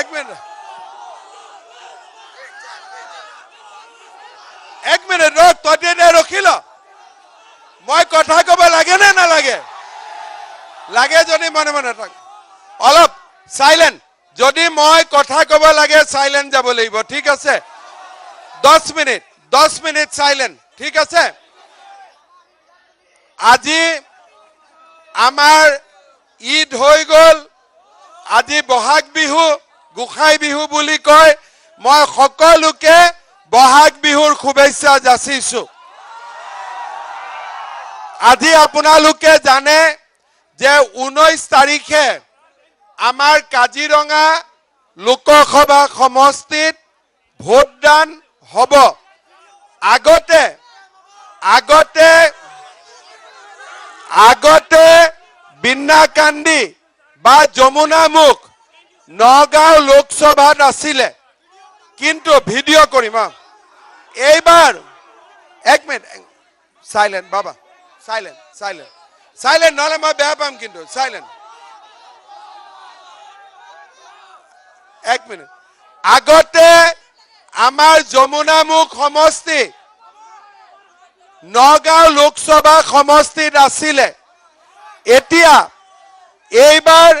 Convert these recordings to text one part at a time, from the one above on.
এক মিনিট এক মিনিট ৰ এতিয়া ৰখি ল মই কথা ক'ব লাগে নে নালাগে লাগে? যদি মনে মনে থাক। অলপ চাইলেণ্ট যদি মই কথা ক'ব লাগে চাইলেণ্ট যাব লাগিব, ঠিক আছে? দহ মিনিট দহ মিনিট চাইলেণ্ট ঠিক আছে? আজি আমাৰ ঈদ হৈ গ'ল। আজি বহাগ বিহু গোসাই বিহু বুলি কয়। মই সকলোকে বহাগ বিহুৰ শুভেচ্ছা যাচিছো। আজি আপোনালোকে জানে যে ঊনৈছ তাৰিখে আমাৰ কাজিৰঙা লোকসভা সমষ্টিত ভোটদান হ'ব। আগতে আগতে আগতে বিন্নাকান্দি বা যমুনামুখ নগাঁও লোকসভাত আছিলে কিন্তু ভিডিঅ' কৰিম অ এইবাৰ এক মিনিট চাইলেণ্ট বাবা। চাইলেণ্ট চাইলেণ্ট চাইলেণ্ট নহ'লে মই বেয়া পাম কিন্তু। চাইলেণ্ট এক মিনিট। আগতে আমাৰ যমুনামুখ সমষ্টি, নগাঁও লোকসভা সমষ্টিত আছিলে এতিয়া এইবাৰ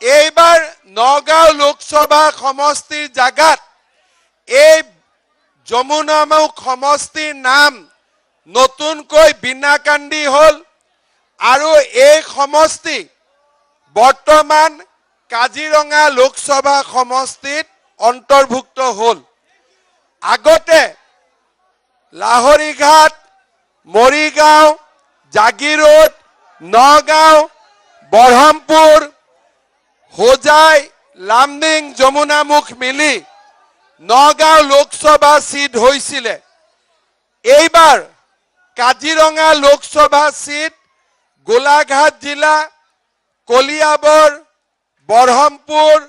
এইবাৰ নগাঁও লোকসভা সমষ্টিৰ জাগাত এই যমুনামুখ সমষ্টিৰ নাম নতুনকৈ বিনাকান্দি হ'ল আৰু এই সমষ্টি বৰ্তমান কাজিৰঙা লোকসভা সমষ্টিত অন্তৰ্ভুক্ত হ'ল। আগতে লাহৰীঘাট, মৰিগাঁও জাগিৰোড নগাঁও বৰহমপুৰ হোজাই লামডিং যমুনামুখ মিলি, নগাঁও লোকসভা চিট হৈছিলে এইবাৰ কাজিৰঙা লোকসভা চিট গোলাঘাট জিলা কলিয়াবৰ বৰহমপুৰ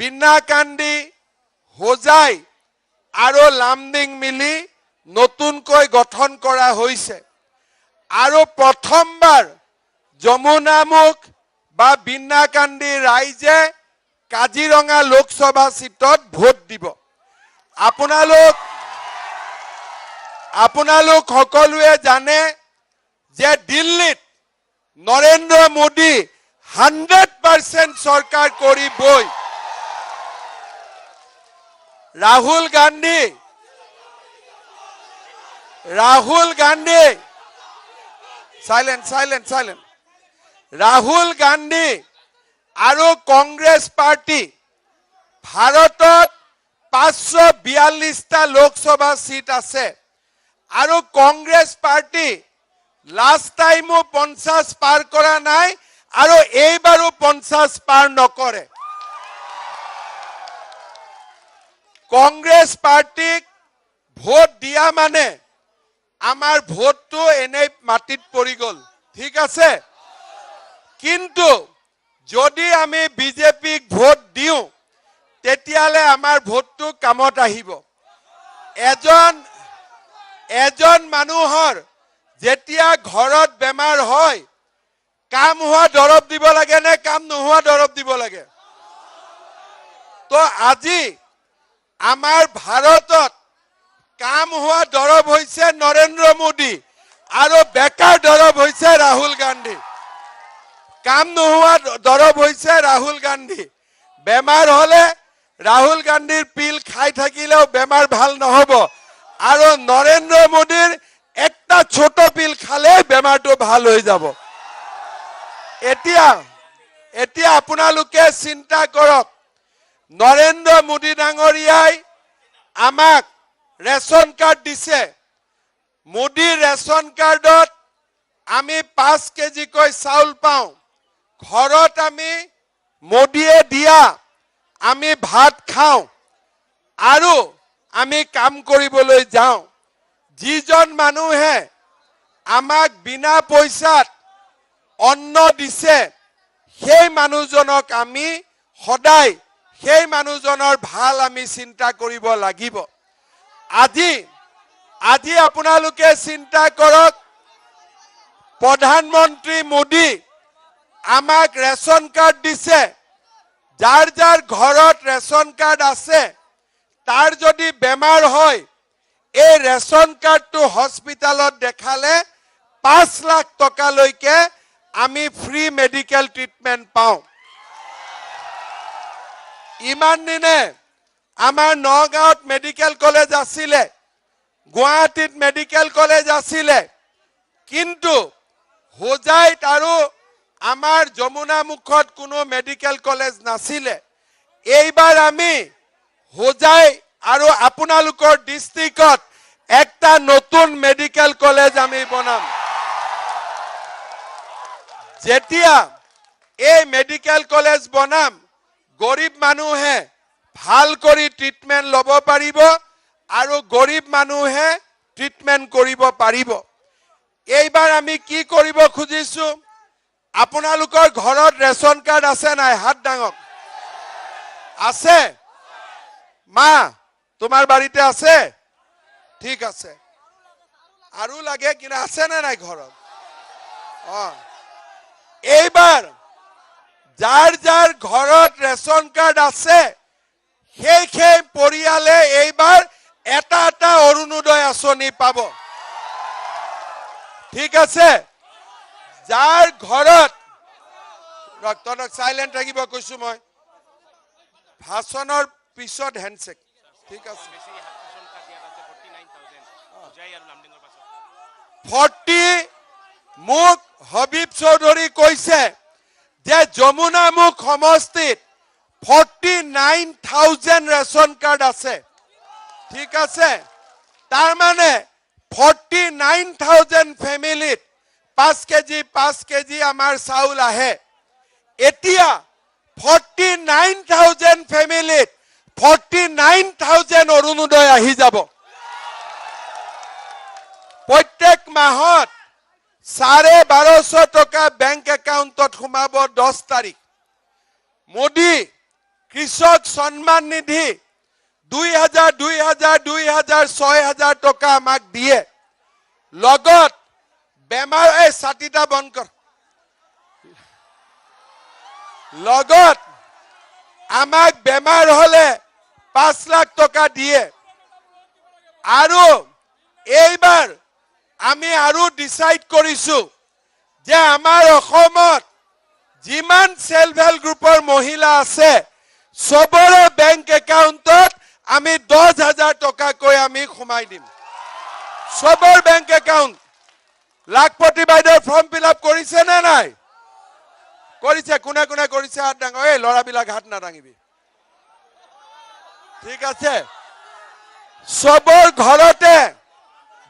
বিনাকান্দি হোজাই আৰু লামডিং মিলি নতুনকৈ গঠন কৰা হৈছে আৰু প্ৰথমবাৰ যমুনামুখ বা বিনাকান্দি ৰাইজে কাজিৰঙা লোকসভা চিটত ভোট দিব। আপোনালোক আপোনালোক সকলোৱে জানে যে দিল্লীত নৰেন্দ্ৰ মোদী হাণ্ড্ৰেড পাৰ্চেণ্ট চৰকাৰ কৰিবই। Rahul Gandhi Rahul Gandhi silent silent silent Rahul Gandhi আৰু কংগ্ৰেছ পাৰ্টি ভাৰতত পাঁচশো বিয়াল্লিছটা লোকসভা চিট আছে। আৰু কংগ্ৰেছ পাৰ্টি লাষ্ট টাইমো পঞ্চাছ পাৰ কৰা নাই আৰু এইবাৰো পঞ্চাছ পাৰ নকৰে। কংগ্ৰেছ পাৰ্টিক ভোট দিয়া মানে আমাৰ ভোটটো এনেই মাটিত পৰি গ'ল। ঠিক আছে? কিন্তু যদি আমি বিজেপিক ভোট দিওঁ, তেতিয়াহ'লে আমাৰ ভোটটো কামত আহিব। এজন এজন মানুহৰ যেতিয়া ঘৰত বেমাৰ হয়, কাম হোৱা দৰৱ দিব লাগে নে কাম নোহোৱা দৰৱ দিব লাগে? তো আজি আমাৰ ভাৰতত কাম হোৱা দৰৱ হৈছে নৰেন্দ্ৰ মোদী আৰু বেকাৰ দৰৱ হৈছে ৰাহুল গান্ধী। কাম নোহোৱা দৰৱ হৈছে ৰাহুল গান্ধী। বেমাৰ হলে ৰাহুল গান্ধীৰ পিল খাই থাকিলেও বেমাৰ ভালো নহব। আৰু নৰেন্দ্ৰ মোদীৰ একটা ছোট পিল খালে বেমাৰটো ভালো হৈ যাব। এতিয়া এতিয়া আপোনালোকে চিন্তা কৰক, নৰেন্দ্ৰ মোদী ডাঙৰীয়াই আমাক ৰেচন কাৰ্ড দিছে। মোদীৰ ৰেচন কাৰ্ডত আমি পাঁচ কেজিকৈ চাউল পাওঁ। ঘৰত আমি মোদীয়ে দিয়া আমি ভাত খাওঁ আৰু আমি কাম কৰিবলৈ যাওঁ। যিজন মানুহে আমাক বিনা পইচাত অন্ন দিছে সেই মানুহজনক আমি সদায় সেই মানুহজনৰ ভাল আমি চিন্তা কৰিব লাগিব। আজি আজি আপোনালোকে চিন্তা কৰক প্ৰধানমন্ত্ৰী মোদী আমাক ৰেচন কাৰ্ড দিছে। যাৰ যাৰ ঘৰত ৰেচন কাৰ্ড আছে, তাৰ যদি বেমাৰ হয়, এই ৰেচন কাৰ্ডটো হস্পিটেলত দেখালে পাঁচ লাখ টকালৈকে আমি ফ্ৰী মেডিকেল ট্ৰিটমেণ্ট পাওঁ। ইমান দিনে আমাৰ নগাঁৱত মেডিকেল কলেজ আছিলে, গুৱাহাটীত মেডিকেল কলেজ আছিলে, কিন্তু হোজাইত আৰু আমাৰ যমুনামুখত কোনো মেডিকেল কলেজ নাছিলে। এইবাৰ আমি হোজাই আৰু আপোনালোকৰ ডিষ্ট্ৰিক্টত একটা নতুন মেডিকেল কলেজ আমি বনাম। যেতিয়া এই মেডিকেল কলেজ বনাম, গৰীব মানুহে ভালো কৰি ট্ৰিটমেণ্ট ল'ব পাৰিব আৰু গৰীব মানুহে ট্ৰিটমেণ্ট কৰিব পাৰিব। এইবাৰ আমি কি কৰিব খুজিছো? আপোনালোকৰ ঘৰত ৰেচন কাৰ্ড আছে নাই? হাত ডাঙক আছে? মা, তোমাৰ বাৰীতে আছে? ঠিক আছে। আৰু লাগে কিন্তু আছে নে নাই ঘৰত? অ। এইবাৰ যাৰ যাৰ ঘৰত ৰেচন কাৰ্ড আছে, সেই সেই পৰিয়ালে এইবাৰ এটা এটা অৰুণোদয় আঁচনি পাব। ঠিক আছে? যাৰ ঘৰত ৰক্তনক চাইলেণ্ট থাকিব কৈছো মই, ভাষণৰ পিছত হেণ্ডছেক ঠিক আছে। ফৰ্টি মোক হবিব চৌধুৰী কৈছে যে যমুনামুখ সমষ্টিত forty nine thousand ration card আছে, ঠিক আছে। তাৰমানে ফৰ্টি নাইন থাউজেণ্ড ফেমিলিত পাঁচ কেজি পাঁচ কেজি আমাৰ চাউল আহে। এতিয়া ফৰ্টি নাইন থাউজেণ্ড ফেমিলিত ফৰ্টি নাইন থাউজেণ্ড অৰুণোদয় আহি যাব। প্ৰত্যেক মাহত চাৰে বাৰশ টকা বেংক একাউণ্টত সোমাব দহ তাৰিখ। মোদী কৃষক সন্মান নিধি দুই হাজাৰ দুই হাজাৰ দুই হাজাৰ, ছয় হাজাৰ টকা আমাক দিয়ে। লগত বেমাৰ, এই ছাতিটা বন্ধ কৰ। লগত আমাক বেমাৰ হলে পাঁচ লাখ টকা দিয়ে। আৰু এইবাৰ আমি আৰু ডিচাইড কৰিছো যে আমাৰ অসমত যিমান চেল্ফ হেল্প গ্ৰুপৰ মহিলা আছে, চবৰে বেংক একাউণ্টত আমি দহ হাজাৰ টকাকৈ আমি সোমাই দিম। চবৰ বেংক একাউণ্ট লাখপতি বাইদেউ ফৰ্ম ফিল আপ কৰিছে নে নাই? কৰিছে কোনে কোনে কৰিছে হাত ডাঙৰ এই ল'ৰাবিলাক হাত নাদাঙিবি ঠিক আছে? চবৰ ঘৰতে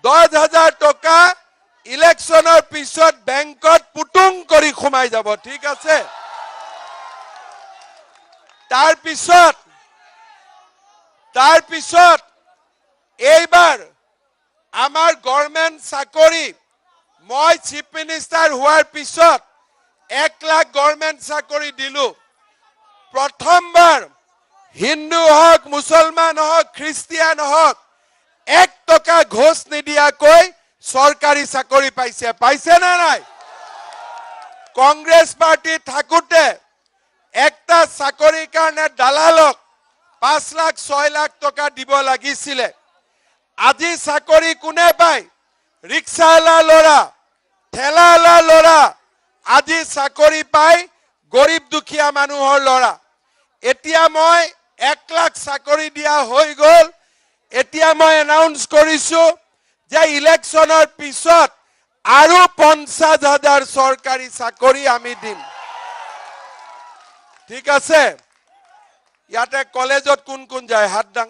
দহ হাজাৰ টকা ইলেকশ্যনৰ পিছত বেংকত পুতুং কৰি সোমাই যাব, ঠিক আছে? তাৰ পিছত তাৰ পিছত এইবাৰ আমাৰ গভৰ্ণমেণ্ট চাকৰি মই চিফ মিনিষ্টাৰ হোৱাৰ পিছত এক লাখ গভৰ্ণমেণ্ট চাকৰি দিলো। প্ৰথমবাৰ হিন্দু হওক, মুছলমান হওক, খ্ৰীষ্টিয়ান হওক, এক টকা ঘোষ নিদিয়াকৈ চৰকাৰী চাকৰি পাইছে। পাইছে নে নাই? কংগ্ৰেছ পাৰ্টি থাকোতে একটা চাকৰিৰ কাৰণে দালালক পাঁচ লাখ, ছয় লাখ টকা দিব লাগিছিলে। আজি চাকৰি কোনে পায়? ৰিক্সাৱালা ল'ৰা। ঠেলাৱালা ল'ৰা। আজি চাকৰি পাই গৰীব দুখীয়া মানুহৰ ল'ৰা। এতিয়া মই এক লাখ চাকৰি দিয়া হৈ গ'ল। এতিয়া মই এনাউন্স কৰিছো যে ইলেকশ্যনৰ পিছত আৰু পঞ্চাছ হাজাৰ চৰকাৰী চাকৰি আমি দিম। ঠিক আছে? ইয়াতে কলেজত কোন কোন যায়? হাত দাং।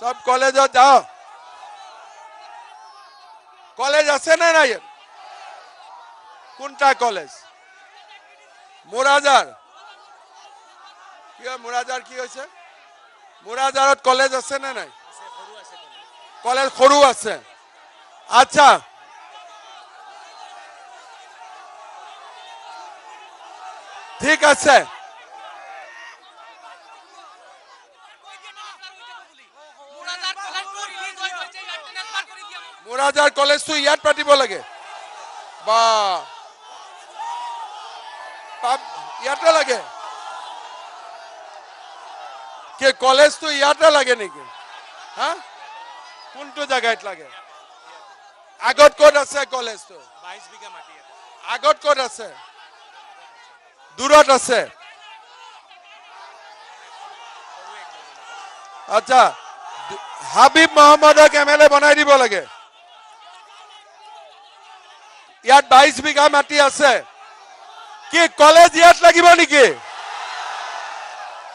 চব কলেজত যাও। কলেজ আছে নে নাই? কোনটা কলেজ? মোৰাজাৰ কি মোৰাজাৰ কি হৈছে মোৰাজাৰত কলেজ আছে নে নাই? কলেজ সৰু আছে। আচ্ছা। ঠিক আছে। মোৰাজাৰ কলেজটো ইয়াত পাতিব লাগে বা ইয়াতে লাগে কি কলেজটো ইয়াতে লাগে নেকি? হা কোনটো জাগাত লাগে? আগত ক'ত আছে কলেজটো আগত ক'ত আছে? দূৰত আছে। আচ্ছা হাবিব মহম্মদক এম এল এ বনাই দিব লাগে। ইয়াত বাইশ বিঘা মাটি আছে। কি কলেজ ইয়াত লাগিব নেকি?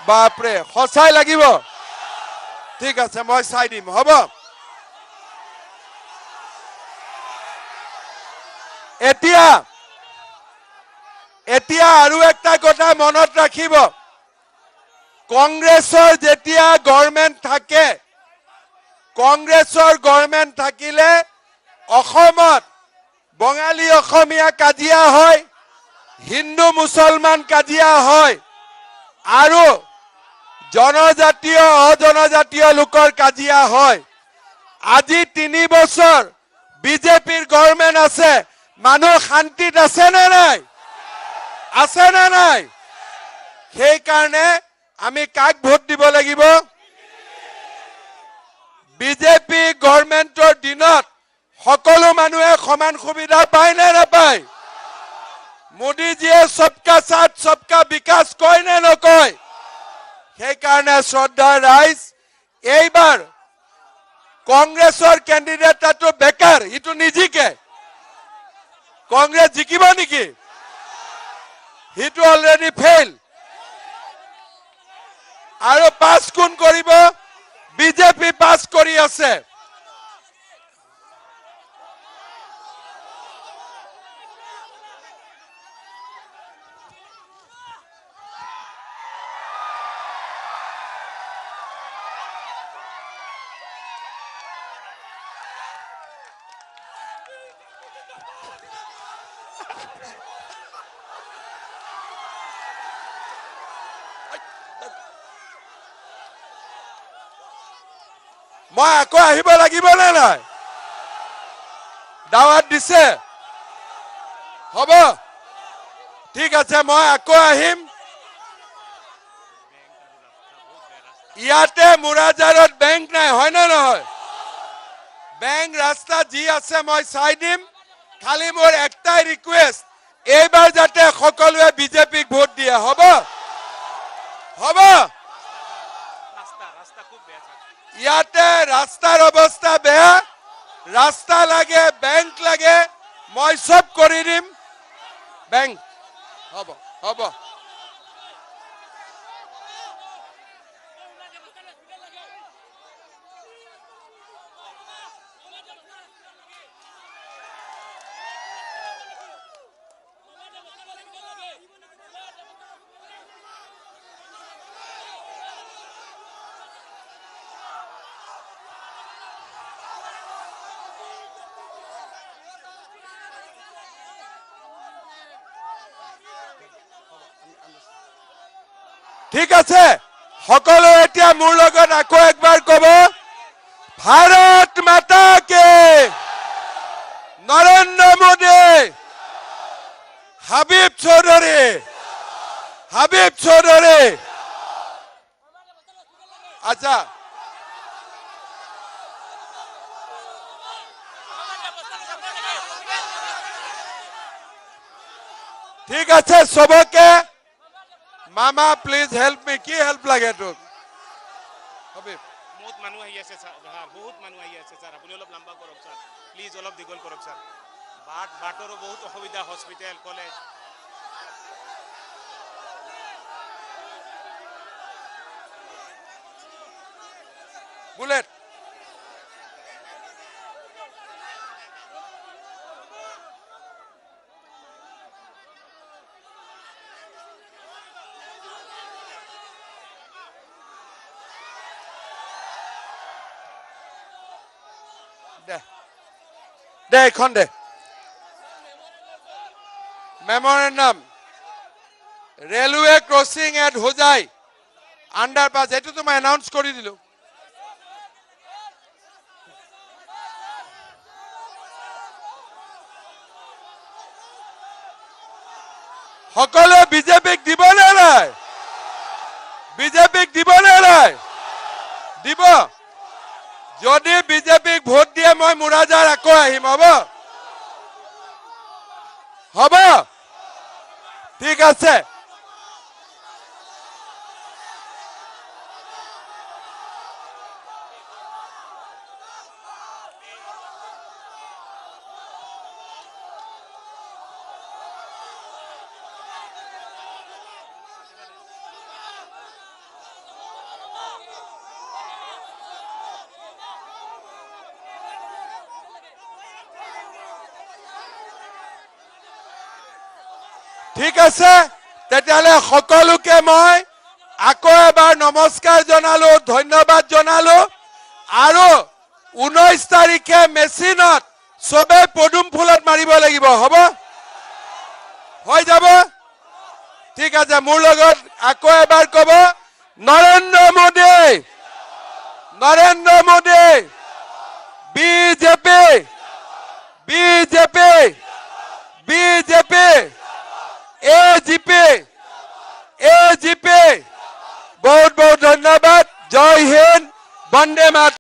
বাপৰে, সঁচাই লাগিব। ঠিক আছে, মই চাই দিম, হ'ব? এতিয়া এতিয়া আৰু একটা কথা মনত ৰাখিব। কংগ্ৰেছৰ যেতিয়া গভৰ্ণমেণ্ট থাকে, কংগ্ৰেছৰ গভৰ্ণমেণ্ট থাকিলে অসমত বঙালী অসমীয়া কাজিয়া হয়, হিন্দু মুছলমান কাজিয়া হয়, আৰু জনজাতীয়, অজনজাতীয় লোকৰ কাজিয়া হয়। আজি তিনি বছৰ বিজেপিৰ গভৰ্ণমেণ্ট আছে, মানুহ শান্তিত আছে নে নাই? আছে নে নাই? সেইকাৰণে আমি কাক ভোট দিব লাগিব? বিজেপি গভৰ্ণমেণ্টৰ দিনত সকলো মানুহে সমান সুবিধা পায় নে নাপায়? মোদীজীয়ে সবকা সাথ, সবকা বিকাশ কয় নে নকয়? সেইকাৰণে শ্ৰদ্ধাৰ ৰাইজ, এইবাৰ কংগ্ৰেছৰ কেণ্ডিডেটটো বেকাৰ, ইটো নিজিকে। কংগ্ৰেছ জিকিব নেকি? সিটো অলৰেডি ফেইল আৰু পাছ কোন কৰিব? বিজেপি পাছ কৰি আছে। মই আকৌ আহিব লাগিব নে নাই? দাৱাত দিছে? হ'ব। ঠিক আছে, মই আকৌ আহিম। ইয়াতে মুৰাজাৰত বেংক নাই, হয় নে নহয়? বেংক ৰাস্তা যি আছে মই চাই দিম। খালি মোৰ একটাই ৰিকুৱেষ্ট এইবাৰ যাতে সকলোৱে বিজেপিক ভোট দিয়ে হ'ব? হ'ব? ইয়াতে ৰাস্তাৰ অৱস্থা বেয়া ৰাস্তা লাগে বেংক লাগে মই চব কৰি দিম। বেংক হ'ব হ'ব। ঠিক আছে? সকলো এতিয়া মোৰ লগত আকৌ একবাৰ কব, ভাৰত মাতা কে নৰেন্দ্ৰ মোদী। হাবিব চৌধুৰী। হাবিব চৌধুৰী। আচ্ছা। ঠিক আছে, চবকে মামা প্লিজ হেল্প মি কি হেল্প লাগে তোক? হাবিব বহুত মানুহ আহি আছে স্যার বহুত মানুহ আহি আছে স্যার আপুনি অলপ লম্বা কৰক স্যাৰ প্লিজ অলপ দীঘল কৰক স্যাৰ বাট বাটৰো বহুত অসুবিধা হস্পিটেল কলেজ বুলেট দে এখন দে memorandum railway crossing at Hojai underpass এইটোতো মই এনাউন্স কৰি দিলো সকলোৱে বিজেপিক দিবনে নাই বিজেপিক দিবনে নাই দিব যদি বিজেপিক ভোট দিয়ে মই মুৰাজাৰ আকৌ আহিম হ'ব? হ'ব? ঠিক আছে। ঠিক আছে? তেতিয়াহ'লে সকলোকে মই আকৌ এবাৰ নমস্কাৰ জনালো, ধন্যবাদ জনালো। আৰু ঊনৈশ তাৰিখে মেচিনত চবে পদুম ফুলত মাৰিব লাগিব, হ'ব? হৈ যাব? ঠিক আছে, মোৰ লগত আকৌ এবাৰ ক'ব, Narendra Modi. Narendra Modi, BJP. BJP. BJP. AGP AGP বহুত বহুত ধন্যবাদ। জয় হিন্দ বন্দে মাত